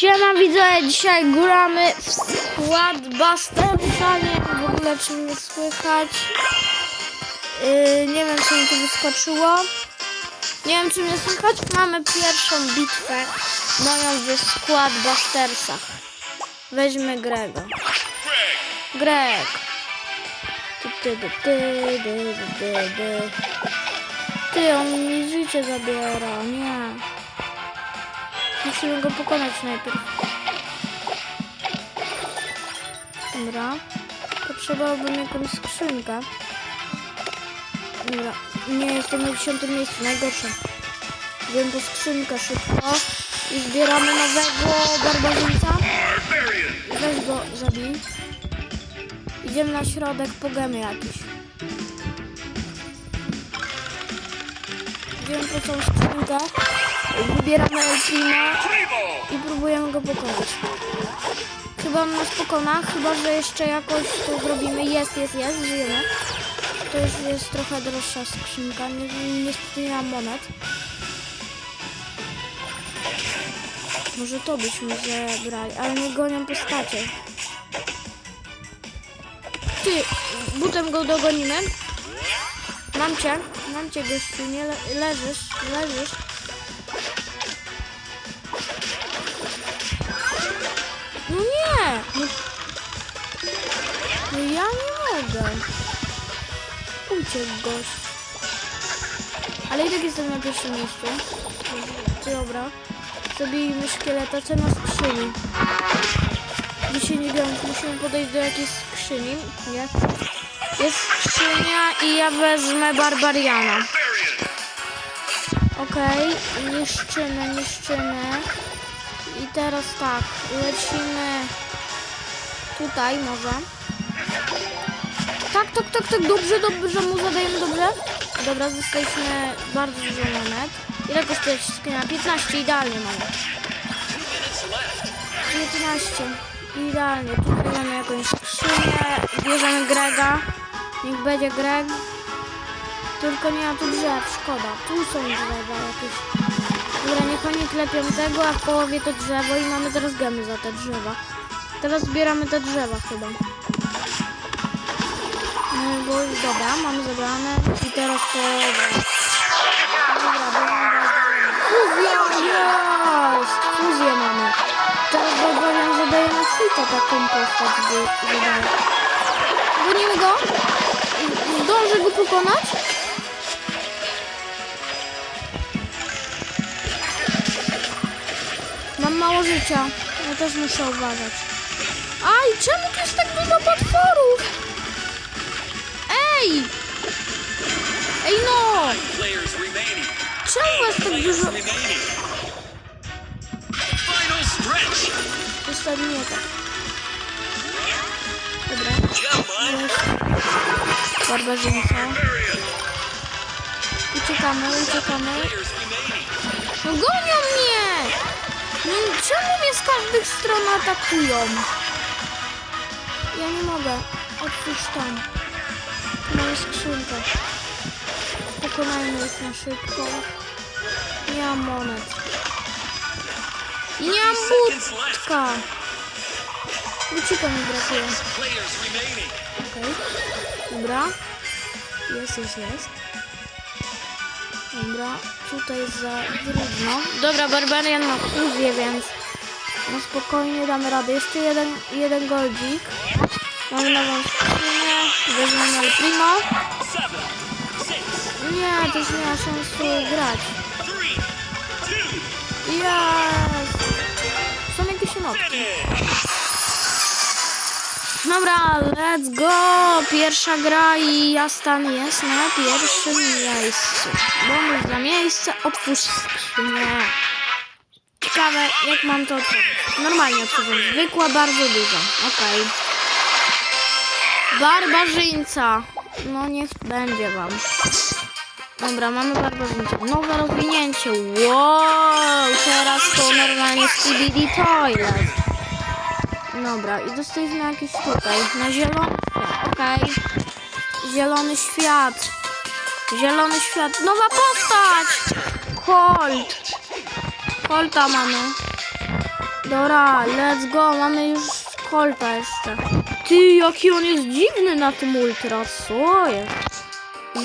Siema widzowie, dzisiaj gramy w Squad Bustersa, nie wiem w ogóle czy mnie słychać. Yy, nie wiem czy mi tu wyskoczyło. Nie wiem czy mnie słychać. Mamy pierwszą bitwę moją w Squad Bustersach. Weźmy Grega. Greg. Ty, ty, ty, ty, ty, ty, ty. Ty, on mi życie zabiera, nie. Musimy go pokonać najpierw. Dobra. Potrzebowałbym jakąś skrzynkę. Dobra. Nie, jestem na 10 miejscu. Najgorsze. Wiem po skrzynkę szybko. I zbieramy nowego barbarzyńca. Weź go, zabij. Idziemy na środek po gemy jakiś. Idziemy po tą skrzynkę. Wybieramy El Prima i próbujemy go pokonać. Chyba on nas pokona, chyba że jeszcze jakoś to zrobimy. Jest, jest, jest, żyjemy. To już jest trochę droższa skrzynka, nie, niestety nie mam monet. Może to byśmy zebrali, ale nie gonią postacie. Ty, butem go dogonimy. Mam cię, mam cię gościu, nie le leżysz, leżysz. Mogę. Uciekł gość. Ale i tak jestem na pierwszym miejscu. Dobra. Zabijmy szkieleta, co na skrzyni. Dzisiaj nie wiem, musimy podejść do jakiejś skrzyni. Jest. Jest skrzynia i ja wezmę barbariana. Okej, niszczymy, niszczymy. I teraz tak, lecimy tutaj może. Tak, tak, tak, tak, dobrze, dobrze mu zadajemy, dobrze? Dobra, zostaliśmy bardzo dużo monet. Ile kosztuje skrzynia? 15, idealnie mamy. 15, idealnie. Tutaj mamy jakąś skrzynię, bierzemy Grega. Niech będzie Greg. Tylko nie ma tu drzew, szkoda. Tu są drzewa jakieś. Dobra, niech oni klepią tego, a w połowie to drzewo i mamy teraz gemy za te drzewa. Teraz zbieramy te drzewa chyba. Już dobra, mamy zebrane i teraz dobra, Fuzja jest! Fuzję mamy. Teraz Barbarian zadaje na hita taką postać, by zadaje. Gonimy go? Zdążę go pokonać? Mam mało życia. Ja też muszę uważać. Aj, czemu tu jest tak dużo potworów? Ej! Ej no! Czemu jest tak dużo... Stretch. Ostatnie tak. Dobra. Jest. Barbarzyńca. Uciekamy, uciekamy. No gonią mnie! No, czemu mnie z każdych stron atakują? Ja nie mogę. Tu Mamy skrzynkę. Pokonajmy ich na szybko. Nie mam monet. Nie mam budka. Bucika mi brakuje. Okej. Dobra. Jest, jest, jest. Dobra. Tutaj jest za trudno. Dobra, Barbarian ma fuzję, więc no spokojnie damy radę. Jeszcze jeden, jeden goldzik. Mamy nową. Weźmiemy El Primo. Nie, to już nie ma sensu grać. Jest! Są jakieś finish. Dobra, let's go! Pierwsza gra i Jastan jest na pierwszym miejscu. Bonus za miejsce, otwórz skrzynię. Ciekawe, jak mam to otworzyć. Normalnie otworzę. Zwykła, bardzo duża. Okej. Barbarzyńca. No niech będzie wam. Dobra, mamy barbarzyńca. Nowe rozwinięcie. Wow! Teraz to normalnie CBD Toilet. Dobra, i dostaliśmy jakiś tutaj. Na zielony świat. Okej. Zielony świat. Zielony świat. Nowa postać! Colt. Colta mamy. Dobra, let's go, mamy już kolta jeszcze. Ty, jaki on jest dziwny na tym ultra, co jest?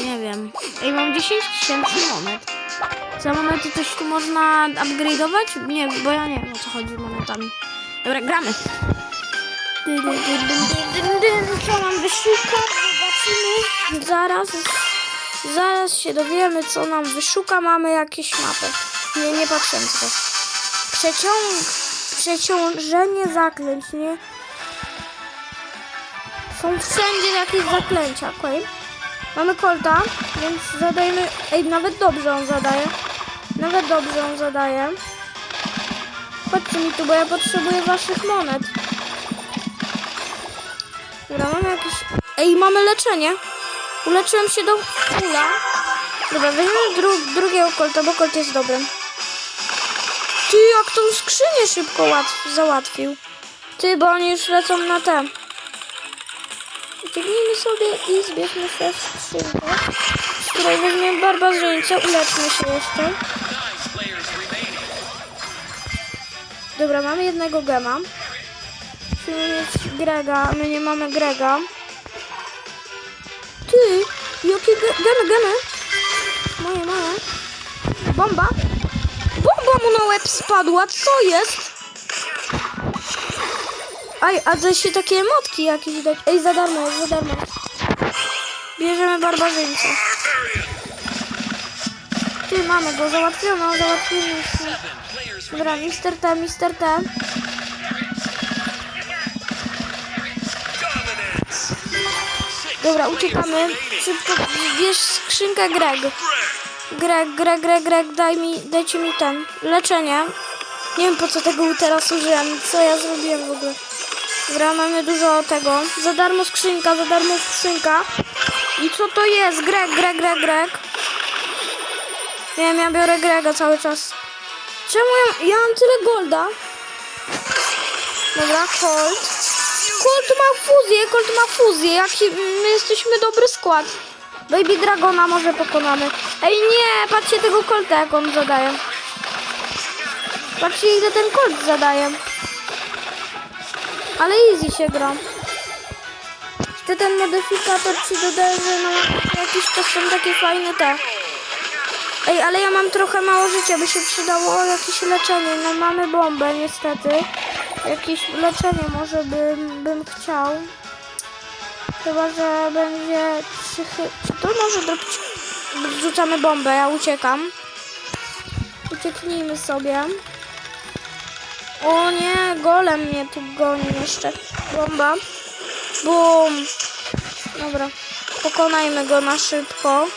Nie wiem. Ej, mam 10 tysięcy monet. Za monety też tu można upgrade'ować? Nie, bo ja nie wiem o co chodzi z monetami. Dobra, gramy. Co mam wyszukać? Zobaczymy. Zaraz, zaraz się dowiemy, co nam wyszuka. Mamy jakieś mapy. Nie, nie patrzymy co to. Przeciąg, przeciążenie zaklęć, nie? Są wszędzie jakieś zaklęcia, okej. Mamy kolta, więc zadajemy... Ej, nawet dobrze on zadaje. Nawet dobrze on zadaje. Chodźcie mi tu, bo ja potrzebuję waszych monet. Dobra, mamy jakieś... Ej, mamy leczenie. Uleczyłem się do. Dobra, weźmiemy dru drugiego kolta, bo kolt jest dobry. Ty, jak tą skrzynię szybko łatw załatwił. Ty, bo oni już lecą na te. Biegnijmy sobie i zbierzmy sobie skrzynkę, z której weźmiemy barbarzyńcę, uleczmy się jeszcze. Dobra, mamy jednego gema. Musimy mieć Grega, my nie mamy Grega. Ty, jakie ge- gemy, gemy? Moje, moje. Bomba? Bomba mu na łeb spadła, co jest? Aj, a da się takie emotki jakieś dać. Ej, za darmo, za darmo. Bierzemy barbarzyńcę. Ty, mamy go, załatwiono, załatwiliśmy. Dobra. Mister T, Mister T. Dobra, uciekamy. Szybko bierz skrzynkę. Greg. Greg, Greg, Greg, Greg, daj mi, dajcie mi ten. Leczenie. Nie wiem po co tego teraz użyłem. Co ja zrobiłem w ogóle? Dobra, mamy dużo tego. Za darmo skrzynka, za darmo skrzynka. I co to jest? Greg, Greg, Greg, Greg. Nie wiem, ja biorę Grega cały czas. Czemu ja, ja mam tyle golda? Dobra, Colt. Colt ma fuzję, Colt ma fuzję. Jaki, my jesteśmy dobry skład. Baby Dragona może pokonamy. Ej, nie, patrzcie tego Colta, jak on zadaje. Patrzcie, ile ten Colt zadaje. Ale easy się gra. Ty ten modyfikator ci dodaje, że na jakiś czas są takie fajne te. Ej, ale ja mam trochę mało życia, by się przydało jakieś leczenie. No mamy bombę niestety. Jakieś leczenie może bym, bym chciał. Chyba, że będzie. Czy to może zrobić... Rzucamy bombę, ja uciekam. Ucieknijmy sobie. O nie, golem mnie tu goni jeszcze. Bomba. Bum. Dobra. Pokonajmy go na szybko.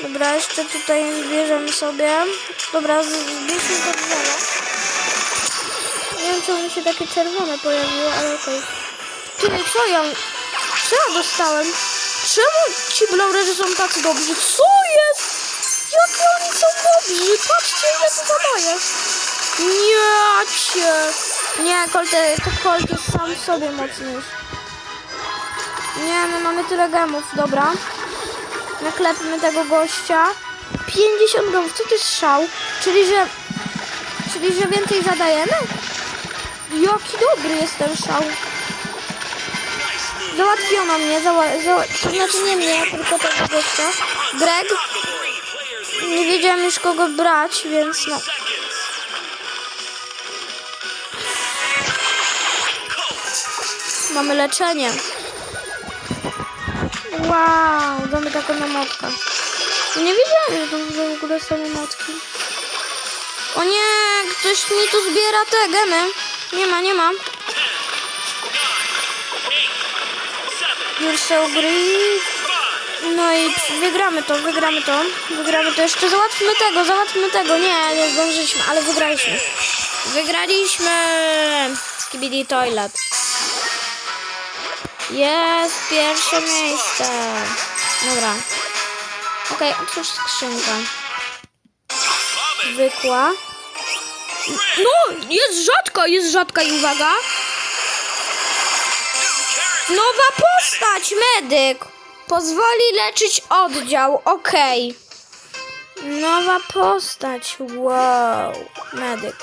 Dobra, jeszcze tutaj zbierzemy sobie. Dobra, zbierzmy to drzewo. Nie wiem, czemu mi się takie czerwone pojawiło, ale okej. Ty, co ja... Co ja dostałem? Czemu ci blaurerzy są tacy dobrzy? Co jest? Jakie oni są dobrzy? Patrzcie, ile to zadaje. Nie, cię. Nie, Colt, to Colt jest sam sobie mocniejszy. Nie, my mamy tyle gemów, dobra. Naklepmy tego gościa. 50 gemów, co jest szał? Czyli, że... Czyli, że więcej zadajemy? Jaki dobry jest ten szał. Załatwiono mnie, zała, zała, to znaczy nie mnie, tylko tego gościa. Greg, nie wiedziałem już kogo brać, więc no. Mamy leczenie. Wow, damy taką emotkę. Nie wiedziałem, że to w ogóle są emotki. O nie, ktoś mi tu zbiera te gemy. Nie ma, nie ma. So great. Five. No i wygramy to, wygramy to. Wygramy to. Jeszcze załatwmy tego, załatwmy tego. Nie, nie zdążyliśmy, ale wygraliśmy. Wygraliśmy! Skibidi Toilet. Jest pierwsze miejsce. Dobra. Okej, otwórz skrzynkę. Zwykła. No, jest rzadka, jest rzadka i uwaga. Nowa postać, medyk. Pozwoli leczyć oddział, okej. Nowa postać. Wow. Medyk.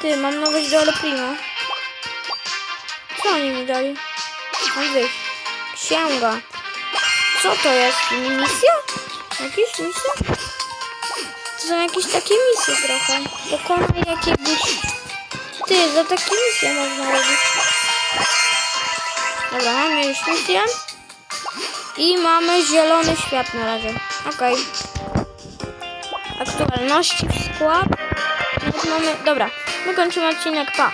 Ty, mam nowość do Ale Primo. Co oni mi dali? Wyjść. Księga. Co to jest? Misja? Jakieś misje? To są jakieś takie misje trochę. Pokonaj jakiegoś... Ty, za takie misje można robić. Dobra, mamy już misję. I mamy zielony świat na razie. Okej. Aktualności w skład. Mamy... Dobra, my kończymy odcinek. Pa.